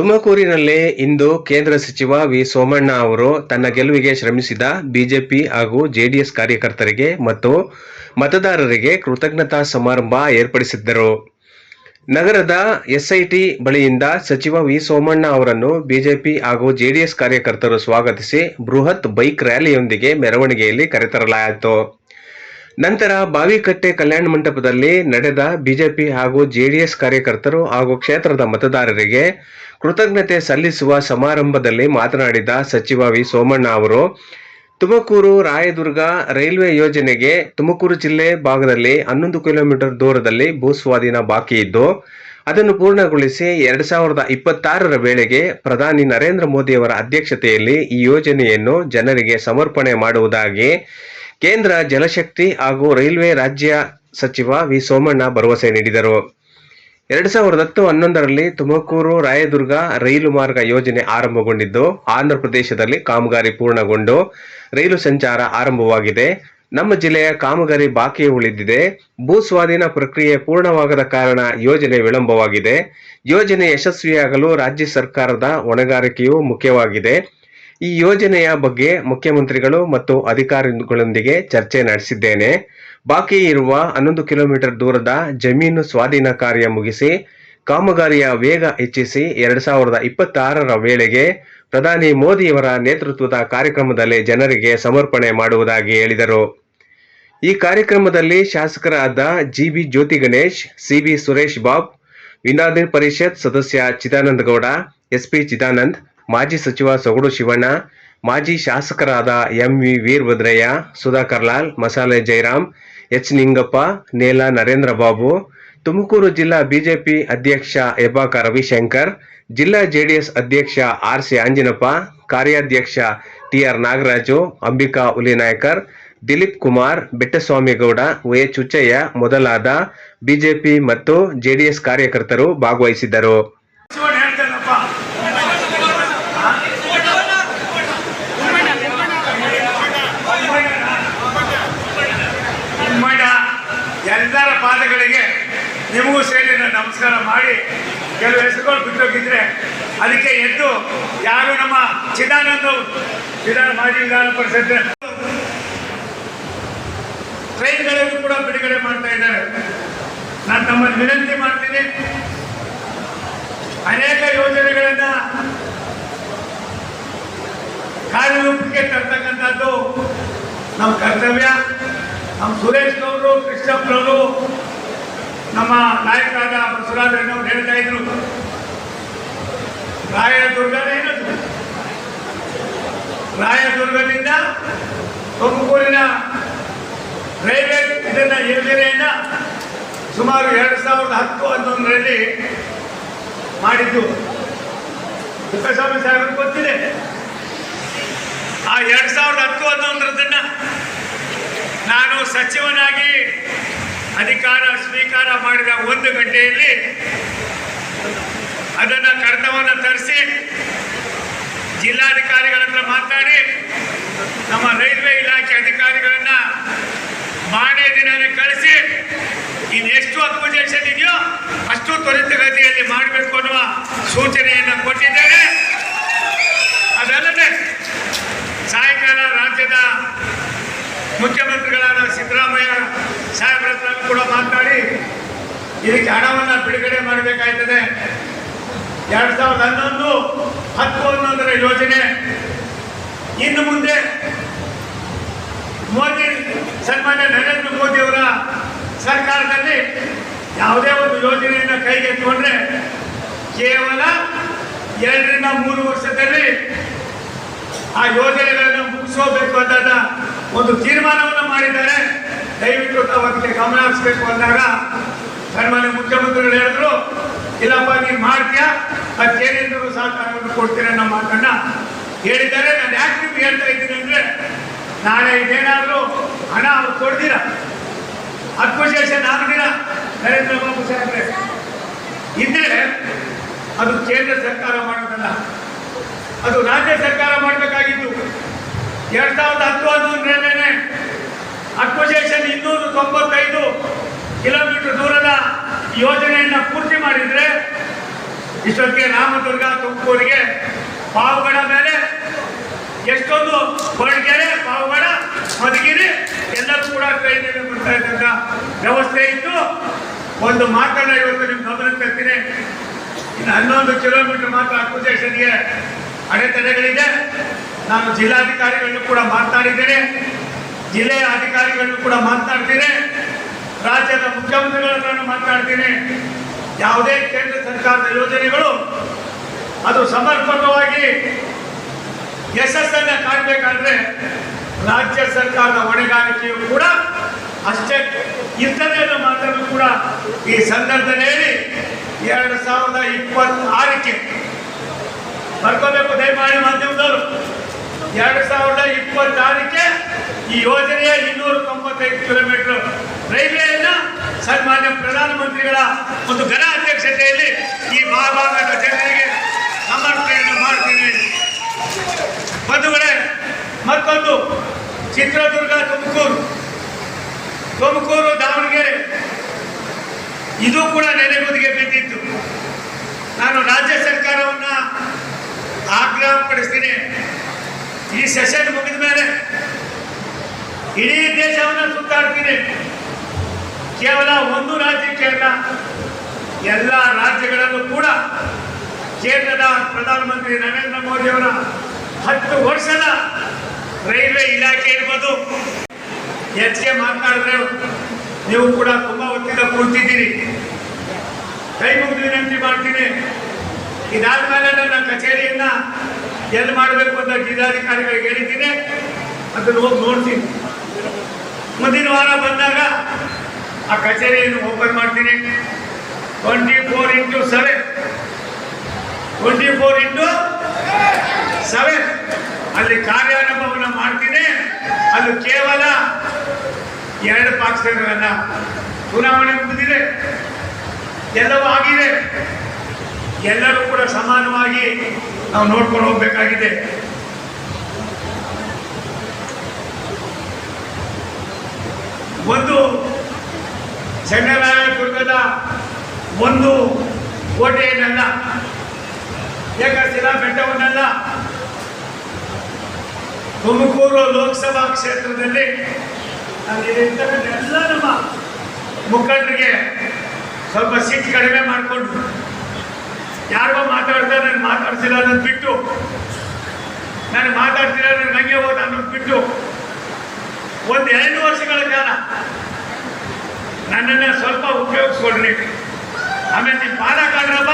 ತುಮಕೂರಿನಲ್ಲಿ ಇಂದು ಕೇಂದ್ರ ಸಚಿವ ವಿ ಸೋಮಣ್ಣ ಅವರು ತನ್ನ ಗೆಲುವಿಗೆ ಶ್ರಮಿಸಿದ ಬಿಜೆಪಿ ಹಾಗೂ ಜೆಡಿಎಸ್ ಕಾರ್ಯಕರ್ತರಿಗೆ ಮತ್ತು ಮತದಾರರಿಗೆ ಕೃತಜ್ಞತಾ ಸಮಾರಂಭ ಏರ್ಪಡಿಸಿದ್ದರು. ನಗರದ ಎಸ್ಐಟಿ ಬಳಿಯಿಂದ ಸಚಿವ ವಿ ಸೋಮಣ್ಣ ಅವರನ್ನು ಬಿಜೆಪಿ ಹಾಗೂ ಜೆಡಿಎಸ್ ಕಾರ್ಯಕರ್ತರು ಸ್ವಾಗತಿಸಿ ಬೃಹತ್ ಬೈಕ್ ರ್ಯಾಲಿಯೊಂದಿಗೆ ಮೆರವಣಿಗೆಯಲ್ಲಿ ಕರೆತರಲಾಯಿತು. ನಂತರ ಬಾವಿಕಟ್ಟೆ ಕಲ್ಯಾಣ ಮಂಟಪದಲ್ಲಿ ನಡೆದ ಬಿಜೆಪಿ ಹಾಗೂ ಜೆಡಿಎಸ್ ಕಾರ್ಯಕರ್ತರು ಹಾಗೂ ಕ್ಷೇತ್ರದ ಮತದಾರರಿಗೆ ಕೃತಜ್ಞತೆ ಸಲ್ಲಿಸುವ ಸಮಾರಂಭದಲ್ಲಿ ಮಾತನಾಡಿದ ಸಚಿವ ವಿ ಸೋಮಣ್ಣ ಅವರು, ತುಮಕೂರು ರಾಯದುರ್ಗ ರೈಲ್ವೆ ಯೋಜನೆಗೆ ತುಮಕೂರು ಜಿಲ್ಲೆ ಭಾಗದಲ್ಲಿ ಹನ್ನೊಂದು ಕಿಲೋಮೀಟರ್ ದೂರದಲ್ಲಿ ಭೂಸ್ವಾಧೀನ ಬಾಕಿ ಇದ್ದು, ಅದನ್ನು ಪೂರ್ಣಗೊಳಿಸಿ ಎರಡ್ ಸಾವಿರದ ಇಪ್ಪತ್ತಾರರ ವೇಳೆಗೆ ಪ್ರಧಾನಿ ನರೇಂದ್ರ ಮೋದಿಯವರ ಅಧ್ಯಕ್ಷತೆಯಲ್ಲಿ ಈ ಯೋಜನೆಯನ್ನು ಜನರಿಗೆ ಸಮರ್ಪಣೆ ಮಾಡುವುದಾಗಿ ಕೇಂದ್ರ ಜಲಶಕ್ತಿ ಹಾಗೂ ರೈಲ್ವೆ ರಾಜ್ಯ ಸಚಿವ ವಿ ಸೋಮಣ್ಣ ಭರವಸೆ ನೀಡಿದರು. ಎರಡು ಸಾವಿರದ ಹತ್ತು ಹನ್ನೊಂದರಲ್ಲಿ ತುಮಕೂರು ರಾಯದುರ್ಗ ರೈಲು ಮಾರ್ಗ ಯೋಜನೆ ಆರಂಭಗೊಂಡಿದ್ದು, ಆಂಧ್ರ ಪ್ರದೇಶದಲ್ಲಿ ಕಾಮಗಾರಿ ಪೂರ್ಣಗೊಂಡು ರೈಲು ಸಂಚಾರ ಆರಂಭವಾಗಿದೆ. ನಮ್ಮ ಜಿಲ್ಲೆಯ ಕಾಮಗಾರಿ ಬಾಕಿ ಉಳಿದಿದೆ. ಭೂ ಸ್ವಾಧೀನ ಪ್ರಕ್ರಿಯೆ ಪೂರ್ಣವಾಗದ ಕಾರಣ ಯೋಜನೆ ವಿಳಂಬವಾಗಿದೆ. ಯೋಜನೆ ಯಶಸ್ವಿಯಾಗಲು ರಾಜ್ಯ ಸರ್ಕಾರದ ಹೊಣೆಗಾರಿಕೆಯೂ ಮುಖ್ಯವಾಗಿದೆ. ಈ ಯೋಜನೆಯ ಬಗ್ಗೆ ಮುಖ್ಯಮಂತ್ರಿಗಳು ಮತ್ತು ಅಧಿಕಾರಿಗಳೊಂದಿಗೆ ಚರ್ಚೆ ನಡೆಸಿದ್ದೇನೆ. ಬಾಕಿ ಇರುವ ಹನ್ನೊಂದು ಕಿಲೋಮೀಟರ್ ದೂರದ ಜಮೀನು ಸ್ವಾಧೀನ ಕಾರ್ಯ ಮುಗಿಸಿ, ಕಾಮಗಾರಿಯ ವೇಗ ಹೆಚ್ಚಿಸಿ ಎರಡ್ ಸಾವಿರದ ಇಪ್ಪತ್ತಾರರ ವೇಳೆಗೆ ಪ್ರಧಾನಿ ಮೋದಿಯವರ ನೇತೃತ್ವದ ಕಾರ್ಯಕ್ರಮದಲ್ಲಿ ಜನರಿಗೆ ಸಮರ್ಪಣೆ ಮಾಡುವುದಾಗಿ ಹೇಳಿದರು. ಈ ಕಾರ್ಯಕ್ರಮದಲ್ಲಿ ಶಾಸಕರಾದ ಜಿಬಿ ಜ್ಯೋತಿ ಗಣೇಶ್ ಸಿಬಿ ಸುರೇಶ್ ಬಾಬ್ ವಿನಾದಿನ್ ಪರಿಷತ್ ಸದಸ್ಯ ಚಿದಾನಂದ ಗೌಡ, ಎಸ್ಪಿ ಚಿದಾನಂದ್ ಮಾಜಿ ಸಚಿವ ಸೊಗಡು ಶಿವಣ್ಣ, ಮಾಜಿ ಶಾಸಕರಾದ ಎಂವಿ ವೀರಭದ್ರಯ್ಯ, ಸುಧಾಕರ್ ಲಾಲ್, ಮಸಾಲೆ ಜಯರಾಮ್ ಎಚ್ ನಿಂಗಪ್ಪ, ನೇಲ ನರೇಂದ್ರ ಬಾಬು, ತುಮಕೂರು ಜಿಲ್ಲಾ ಬಿಜೆಪಿ ಅಧ್ಯಕ್ಷ ಎಬಾಕ ರವಿಶಂಕರ್, ಜಿಲ್ಲಾ ಜೆಡಿಎಸ್ ಅಧ್ಯಕ್ಷ ಆರ್ ಸಿ ಆಂಜಿನಪ್ಪ, ಕಾರ್ಯಾಧ್ಯಕ್ಷ T R Nagaraju, Ambika Hulinaikar, Dilip Kumar Bettaswamygowda Y H Huchaiah ಮೊದಲಾದ ಬಿಜೆಪಿ ಮತ್ತು ಜೆಡಿಎಸ್ ಕಾರ್ಯಕರ್ತರು ಭಾಗವಹಿಸಿದ್ದರು ಶಿವಣ್ಣ ಹೇಳ್ತಾನಪ್ಪ ಕುಮ್ಮಣ್ಣ ಎಲ್ಲರ ಪಾದಗಳಿಗೆ ನಿಮಗೂ ಸೇರಿ ನಾನು ನಮಸ್ಕಾರ ಮಾಡಿ ಕೆಲವು ಹೆಸರುಗಳು ಬಿಟ್ಟೋಗಿದ್ರೆ ಅದಕ್ಕೆ ಎದ್ದು ಯಾರು ನಮ್ಮ ಚಿದಾನಂದ ಚಿದಾನ ಮಾಜಿ ವಿಧಾನ ಪರಿಷತ್ ಟ್ರೈನ್ಗಳನ್ನು ಕೂಡ ಬಿಡುಗಡೆ ಮಾಡ್ತಾ ಇದ್ದಾರೆ. ನಾನು ತಮ್ಮಲ್ಲಿ ವಿನಂತಿ ಮಾಡ್ತೀನಿ. ಅನೇಕ ಯೋಜನೆಗಳನ್ನ ಕಾರ್ಯರೂಪಕ್ಕೆ ತರ್ತಕ್ಕಂಥದ್ದು ನಮ್ಮ ಕರ್ತವ್ಯ. ನಮ್ಮ ಸುರೇಶ್ನವರು ಕೃಷ್ಣಪ್ಪನವರು ನಮ್ಮ ನಾಯಕರಾದ ಬಸವರಾಜನವರು ಹೇಳ್ತಾ ಇದ್ರು. ರಾಯದುರ್ಗನೇನದು ರಾಯದುರ್ಗದಿಂದ ತುಮಕೂರಿನ ರೈಲ್ವೆ ಇದನ್ನ ಯೋಜನೆಯನ್ನ ಸುಮಾರು ಎರಡು ಸಾವಿರದ ಹತ್ತು ಹನ್ನೊಂದರಲ್ಲಿ ಮಾಡಿದ್ದು. ತಿಪ್ಪೇಸ್ವಾಮಿ ಸಾಹೇಬರು ಗೊತ್ತಿದೆ. ಆ ಎರಡು ಸಾವಿರದ ಹತ್ತು ಹನ್ನೊಂದರದನ್ನ ನಾನು ಸಚಿವನಾಗಿ ಅಧಿಕಾರ ಸ್ವೀಕಾರ ಮಾಡಿದ ಒಂದು ಗಂಟೆಯಲ್ಲಿ ಅದನ್ನ ಕಡತವನ್ನು ತರಿಸಿ ಜಿಲ್ಲಾಧಿಕಾರಿಗಳ ಹತ್ರ ಮಾತಾಡಿ ನಮ್ಮ ರೈಲ್ವೆ ಇಲಾಖೆ ಅಧಿಕಾರಿಗಳನ್ನ ಮಾನೇ ದಿನನೇ ಕಳಿಸಿ ಇನ್ನೆಷ್ಟು ಅಕ್ವಿಜೇಷನ್ ಇದೆಯೋ ಅಷ್ಟು ತ್ವರಿತಗತಿಯಲ್ಲಿ ಮಾಡಬೇಕು ಅನ್ನುವ ಸೂಚನೆಯನ್ನು ಕೊಟ್ಟಿದ್ದೇನೆ ಅದಲ್ಲದೆ ಸಾಯಂಕಾಲ ರಾಜ್ಯದ ಮುಖ್ಯಮಂತ್ರಿಗಳಾದ ಸಿದ್ದರಾಮಯ್ಯ ಸಾಹೇಬ್ರ ಹತ್ರ ಕೂಡ ಮಾತನಾಡಿ ಇದಕ್ಕೆ ಹಣವನ್ನು ಬಿಡುಗಡೆ ಮಾಡಬೇಕಾಯ್ತದೆ. ಎರಡ್ ಸಾವಿರದ ಹನ್ನೊಂದು, ಹತ್ತು ಹನ್ನೊಂದರ ಯೋಜನೆ. ಇನ್ನು ಮುಂದೆ ಮೋದಿ, ಸನ್ಮಾನ್ಯ ನರೇಂದ್ರ ಮೋದಿ ಅವರ ಸರ್ಕಾರದಲ್ಲಿ ಯಾವುದೇ ಒಂದು ಯೋಜನೆಯನ್ನು ಕೈಗೆತ್ತಿಕೊಂಡ್ರೆ ಕೇವಲ ಎರಡರಿಂದ ಮೂರು ವರ್ಷದಲ್ಲಿ ಆ ಯೋಜನೆಗಳನ್ನು ಮುಗಿಸೋಬೇಕು ಅಂತ ಒಂದು ತೀರ್ಮಾನವನ್ನು ಮಾಡಿದ್ದಾರೆ. ದಯವಿಟ್ಟು ತಾವು ಅದಕ್ಕೆ ಗಮನ ಹರಿಸ್ಬೇಕು ಅಂದಾಗ ಸನ್ಮಾನ್ಯ ಮುಖ್ಯಮಂತ್ರಿಗಳು ಹೇಳಿದ್ರು, ಇಲ್ಲಪ್ಪ, ನೀನು ಮಾಡ್ತೀಯಾ? ಅದಕ್ಕೇನಿದ್ರು ಸಹಕಾರವನ್ನು ಕೊಡ್ತೀನಿ ಅನ್ನೋ ಮಾತನ್ನ ಹೇಳಿದ್ದಾರೆ. ನಾನು ಯಾಕೆ ನಿಮ್ಗೆ ಹೇಳ್ತಾ ಇದ್ದೀನಿ ಅಂದ್ರೆ, ನಾಳೆ ಇದೇನಾದರೂ ಹಣ ಅವ್ರು ಕೊಡ್ತೀರ ನಾಲ್ಕು ದಿನ ನರೇಂದ್ರ ಬಾಬು ಸಾಹೇಬ್ರೆ? ಇದ್ರೆ ಅದು ಕೇಂದ್ರ ಸರ್ಕಾರ ಮಾಡೋದಲ್ಲ. ಅದು ರಾಜ್ಯ ಸರ್ಕಾರ ಮಾಡಬೇಕಾಗಿತ್ತು ಎರಡ್ ಸಾವಿರದ ಹತ್ತು ಹನ್ನೊಂದರಲ್ಲೇ ಅಕ್ವಿಜೇಷನ್ ಇನ್ನೂರ ತೊಂಬತ್ತೈದು ಕಿಲೋಮೀಟರ್ ದೂರದ ಯೋಜನೆಯನ್ನು ಪೂರ್ತಿ ಮಾಡಿದ್ರೆ ಇಷ್ಟೊತ್ತಿಗೆ ರಾಮದುರ್ಗ, ತುಮಕೂರಿಗೆ ಪಾವುಗಳ ಮೇಲೆ ಎಷ್ಟೊಂದು ಕೊರಟಗೆರೆ ಪಾವುಗಳ ಮಧುಗಿರಿ ಎಲ್ಲರೂ ಕೂಡ ಟ್ರೈನ್ ಬರ್ತಾ ಇದ್ದಂತ ವ್ಯವಸ್ಥೆ ಇತ್ತು. ಒಂದು ಮಾತನ್ನ ಇವತ್ತು ನಿಮ್ಮ ಗಮನಕ್ಕೆ ತರ್ತೀನಿ. ಇನ್ನು ಹನ್ನೊಂದು ಕಿಲೋಮೀಟರ್ ಮಾತ್ರ ಅಕ್ವಜೇಷನ್ಗೆ ಅಡೆತಡೆಗಳಿದೆ. ನಾನು ಜಿಲ್ಲಾಧಿಕಾರಿಗಳನ್ನು ಕೂಡ ಮಾತನಾಡಿದ್ದೇನೆ. ಜಿಲ್ಲೆಯ ಅಧಿಕಾರಿಗಳನ್ನು ಕೂಡ ಮಾತನಾಡ್ತೀನಿ ರಾಜ್ಯದ ಮುಖ್ಯಮಂತ್ರಿಗಳನ್ನು ಮಾತನಾಡ್ತೀನಿ ಯಾವುದೇ ಕೇಂದ್ರ ಸರ್ಕಾರದ ಯೋಜನೆಗಳು ಅದು ಸಮರ್ಪಕವಾಗಿ ಯಶಸ್ಸನ್ನು ಕಾಣಬೇಕಾದ್ರೆ ರಾಜ್ಯ ಸರ್ಕಾರದ ಹೊಣೆಗಾರಿಕೆಯು ಕೂಡ ಅಷ್ಟೇ ಇರ್ತದೆ ಅನ್ನೋ ಮಾತನ್ನು ಕೂಡ ಈ ಸಂದರ್ಭದಲ್ಲಿ ಎರಡು ಸಾವಿರದ ಇಪ್ಪತ್ತಾರಕ್ಕೆ ಬರ್ಕೋಬೇಕು ದಯಮಾಡಿ ಮಾಧ್ಯಮದವರು. ಎರಡು ಸಾವಿರದ ಇಪ್ಪತ್ತಾರಕ್ಕೆ ಈ ಯೋಜನೆಯ ಇನ್ನೂರ ತೊಂಬತ್ತೈದು ಕಿಲೋಮೀಟರ್ ರೈಲ್ವೆಯನ್ನ ಸನ್ಮಾನ್ಯ ಪ್ರಧಾನಮಂತ್ರಿಗಳ ಒಂದು ಘನ ಅಧ್ಯಕ್ಷತೆಯಲ್ಲಿ ಈ ಮಹಾಭಾಗದ ಜನರಿಗೆ ಸಮರ್ಪಣೆಯನ್ನು ಮಾಡ್ತೀನಿ ಬಂಧುಗಳೇ, ಮತ್ತೊಂದು ಚಿತ್ರದುರ್ಗ ತುಮಕೂರು. ತುಮಕೂರು, ದಾವಣಗೆರೆ. ಇದು ಕೂಡ ನೆನೆಗುದಿಗೆ ಬಿದ್ದಿತ್ತು. ನಾನು ರಾಜ್ಯ ಸರ್ಕಾರವನ್ನ ಆಗ್ರಹಪಡಿಸ್ತೀನಿ. ಈ ಸೆಷನ್ ಮುಗಿದ ಮೇಲೆ ಇಡೀ ದೇಶವನ್ನ ಸುತ್ತಾಡ್ತೀನಿ. ಕೇವಲ ಒಂದು ರಾಜ್ಯಕ್ಕೆ ಅಲ್ಲ, ಎಲ್ಲ ರಾಜ್ಯಗಳಲ್ಲೂ ಕೂಡ ಕೇಂದ್ರದ ಪ್ರಧಾನಮಂತ್ರಿ ನರೇಂದ್ರ ಮೋದಿಯವರ ಹತ್ತು ವರ್ಷದ ರೈಲ್ವೆ ಇಲಾಖೆ ಇರ್ಬೋದು. ಹೆಚ್ಚಿಗೆ ಮಾತನಾಡಿದ್ರೆ ನೀವು ಕೂಡ ತುಂಬಾ ಹೊತ್ತಿಂದ ಕೂರ್ತಿದ್ದೀರಿ ಕೈ ಮುಗಿದು ವಿನಂತಿ ಮಾಡ್ತೀನಿ. ಇದಾದ್ಮೇಲೆ ನನ್ನ ಕಚೇರಿಯನ್ನ ಎಲ್ಲಿ ಮಾಡಬೇಕು ಅಂತ ಜಿಲ್ಲಾಧಿಕಾರಿಗಳಿಗೆ ಹೇಳಿದ್ದೀನಿ. ಅದನ್ನು ಹೋಗಿ ನೋಡ್ತೀನಿ. ಮುಂದಿನ ವಾರ ಬಂದಾಗ ಆ ಕಚೇರಿಯನ್ನು ಓಪನ್ ಮಾಡ್ತೀನಿ. Twenty four into seven. Twenty four into seven. ಅಲ್ಲಿ ಕಾರ್ಯಾರಂಭವನ್ನು ಮಾಡ್ತೀನಿ. ಅದು ಕೇವಲ ಎರಡು ಪಕ್ಷಗಳನ್ನ ಚುನಾವಣೆ ಮುಗಿದಿದೆ. ಎಲ್ಲವೂ ಆಗಿದೆ. ಎಲ್ಲರೂ ಕೂಡ ಸಮಾನವಾಗಿ ನಾವು ನೋಡ್ಕೊಂಡು ಹೋಗ್ಬೇಕಾಗಿದೆ. ಒಂದು ಚೆನ್ನರಾಯದುರ್ಗದ ಒಂದು ಕೋಟೆಯನ್ನೆಲ್ಲ ಏಕಶಿಲಾ ಬೆಟ್ಟವನ್ನೆಲ್ಲ ತುಮಕೂರು ಲೋಕಸಭಾ ಕ್ಷೇತ್ರದಲ್ಲಿ ಎಲ್ಲ ನಮ್ಮ ಮುಖಂಡರಿಗೆ ಸ್ವಲ್ಪ ಸೀಟ್ ಕಡಿಮೆ ಮಾಡಿಕೊಂಡು ಯಾರಿಗೋ ಮಾತಾಡ್ತಾರೆ, ನಾನು ಮಾತಾಡ್ತಿಲ್ಲ ಅನ್ನೋದು ಬಿಟ್ಟು. ನಾನು ಮಾತಾಡ್ತಿಲ್ಲ ನನಗೆ ಹಂಗೆ ಹೋದ ಅನ್ನೋದು ಬಿಟ್ಟು ಒಂದು ಎರಡು ವರ್ಷಗಳ ಕಾಲ ನನ್ನನ್ನು ಸ್ವಲ್ಪ ಉಪಯೋಗಿಸ್ಕೊಡ್ರಿ. ಆಮೇಲೆ ನೀವು ಪಾದ ಕಾಡ್ರಪ್ಪ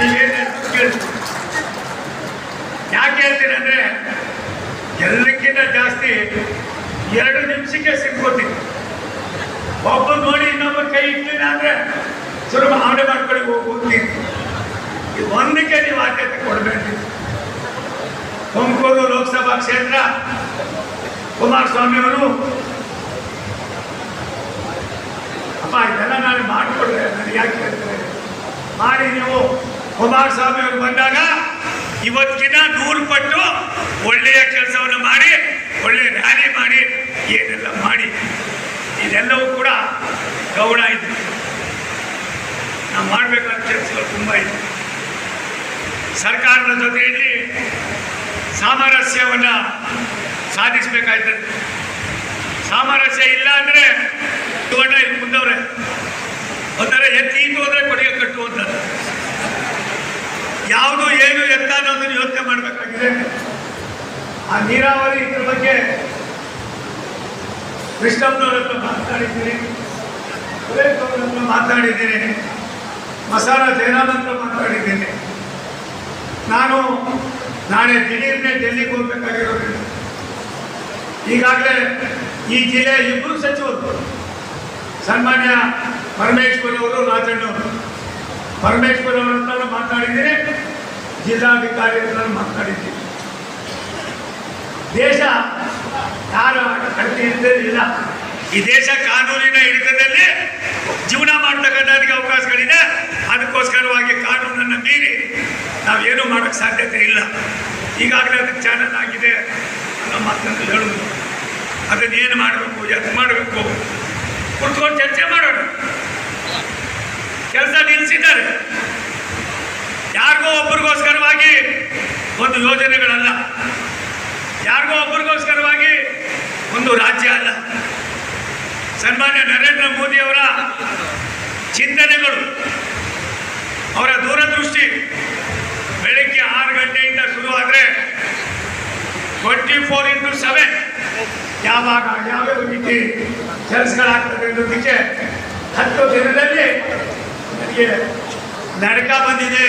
ನೀವೇನು ಕೇಳಿ. ಯಾಕೆ ಹೇಳ್ತೀನಿ ಅಂದರೆ, ಎಲ್ಲಕ್ಕಿಂತ ಜಾಸ್ತಿ ಎರಡು ನಿಮಿಷಕ್ಕೆ ಸಿಕ್ಕೋತೀನಿ ಒಬ್ಬ ನೋಡಿ ಇನ್ನೊಬ್ಬ ಕೈ ಇಟ್ಟಿಲ್ಲ ಅಂದರೆ ಸುಲಭ ಆವಡೆ ಮಾಡ್ಕೊಳ್ಳಿ ಹೋಗ್ತೀನಿ. ಒಂದಕ್ಕೆ ನೀವು ಆದ್ಯತೆ ಕೊಡಬೇಕು ತುಮಕೂರು ಲೋಕಸಭಾ ಕ್ಷೇತ್ರ ಕುಮಾರಸ್ವಾಮಿ ಅವರು ಅಪ್ಪ, ಇದೆಲ್ಲ ನಾನು ಮಾಡಿಕೊಡ್ರೆ ನನಗೆ ಯಾಕೆ ಮಾಡಿ ನೀವು ಕುಮಾರಸ್ವಾಮಿ ಅವರು ಬಂದಾಗ ಇವತ್ತಿನ ನೂರು ಪಟ್ಟು ಒಳ್ಳೆಯ ಕೆಲಸವನ್ನು ಮಾಡಿ ಒಳ್ಳೆಯ ರ್ಯಾಲಿ ಮಾಡಿ, ಏನೆಲ್ಲ ಮಾಡಿ, ಇದೆಲ್ಲವೂ ಕೂಡ ಗೌಡ ಇದೆ. ನಾವು ಮಾಡಬೇಕಾದ ಕೆಲಸಗಳು ತುಂಬ ಇದೆ. ಸರ್ಕಾರದ ಜೊತೆಯಲ್ಲಿ ಸಾಮರಸ್ಯವನ್ನು ಸಾಧಿಸಬೇಕಾಯ್ತದೆ ಸಾಮರಸ್ಯ ಇಲ್ಲ ಅಂದರೆ ತೋಟ ಇಲ್ಲಿ ಮುಂದವ್ರೆ. ಒಂಥರ ಎತ್ತಿ ಈತು ಹೋದ್ರೆ ಕೊಡುಗೆ ಕಟ್ಟು ಅಂತ. ಯಾವುದು ಏನು ಎತ್ತ ಅನ್ನೋದನ್ನು ಯೋಚನೆ ಮಾಡಬೇಕಾಗಿದೆ. ಆ ನೀರಾವರಿ ಇದ್ರ ಬಗ್ಗೆ ಕೃಷ್ಣಪ್ಪನವರತ್ರ ಹತ್ರ ಸುರೇಶ್ ಅವ್ರ ಹತ್ರ ಮಸಾಲ ಜಯರಾಮ್ ಹತ್ರ ಮಾತನಾಡಿದ್ದೀನಿ ನಾನು ನಾಳೆ ದಿಢೀರ್ನೆ ಡೆಲ್ಲಿಗೆ ಹೋಗ್ಬೇಕಾಗಿರೋದ್ರಿಂದ ಈಗಾಗಲೇ ಈ ಜಿಲ್ಲೆಯ ಇಬ್ಬರು ಸಚಿವರು ಸನ್ಮಾನ್ಯ ಪರಮೇಶ್ವರ್ ಅವರು ರಾಜಣ್ಣವರು ಪರಮೇಶ್ವರ್ ಅವರ ಹತ್ರ ಮಾತನಾಡಿದ್ದೀನಿ ಜಿಲ್ಲಾಧಿಕಾರಿ ಹತ್ರ ಮಾತನಾಡಿದ್ದೀನಿ ದೇಶ ಯಾರ ಕಟ್ಟಿ ಇಲ್ಲ. ಈ ದೇಶ ಕಾನೂನಿನ ಹಿಡಿತದಲ್ಲಿ ಜೀವನ ಮಾಡ್ತಕ್ಕಂಥದಕ್ಕೆ ಅವಕಾಶಗಳಿದೆ. ಅದಕ್ಕೋಸ್ಕರವಾಗಿ ಕಾನೂನನ್ನು ಮೀರಿ ನಾವೇನು ಮಾಡೋಕ್ಕೆ ಸಾಧ್ಯತೆ ಇಲ್ಲ. ಈಗಾಗಲೇ ಅದಕ್ಕೆ ಚಾನಲ್ ಆಗಿದೆ ಅನ್ನೋ ಮಾತನ್ನು ಹೇಳುವುದು. ಅದನ್ನೇನು ಮಾಡಬೇಕು ಎಂತ ಮಾಡಬೇಕು? ಕುತ್ಕೊಂಡು ಚರ್ಚೆ ಮಾಡೋಣ. ಕೆಲಸ ನಿಲ್ಲಿಸಿದ್ದಾರೆ ಯಾರಿಗೋ ಒಬ್ಬರಿಗೋಸ್ಕರವಾಗಿ ಒಂದು ಯೋಜನೆಗಳಲ್ಲ. ಯಾರಿಗೋ ಒಬ್ಬರಿಗೋಸ್ಕರವಾಗಿ ಒಂದು ರಾಜ್ಯ ಅಲ್ಲ. ಸನ್ಮಾನ್ಯ ನರೇಂದ್ರ ಮೋದಿಯವರ ಚಿಂತನೆಗಳು, ಅವರ ದೂರದೃಷ್ಟಿ ಬೆಳಗ್ಗೆ ಆರು ಗಂಟೆಯಿಂದ ಶುರುವಾದರೆ ಟ್ವೆಂಟಿ ಫೋರ್ ಇಂಟು ಸೆವೆನ್ ಯಾವಾಗ ಯಾವ್ಯಾವ ರೀತಿ ಕೆಲಸಗಳಾಗ್ತದೆ ಅನ್ನೋದಕ್ಕೆ ಹತ್ತು ದಿನದಲ್ಲಿ ನನಗೆ ನಡಕ ಬಂದಿದೆ.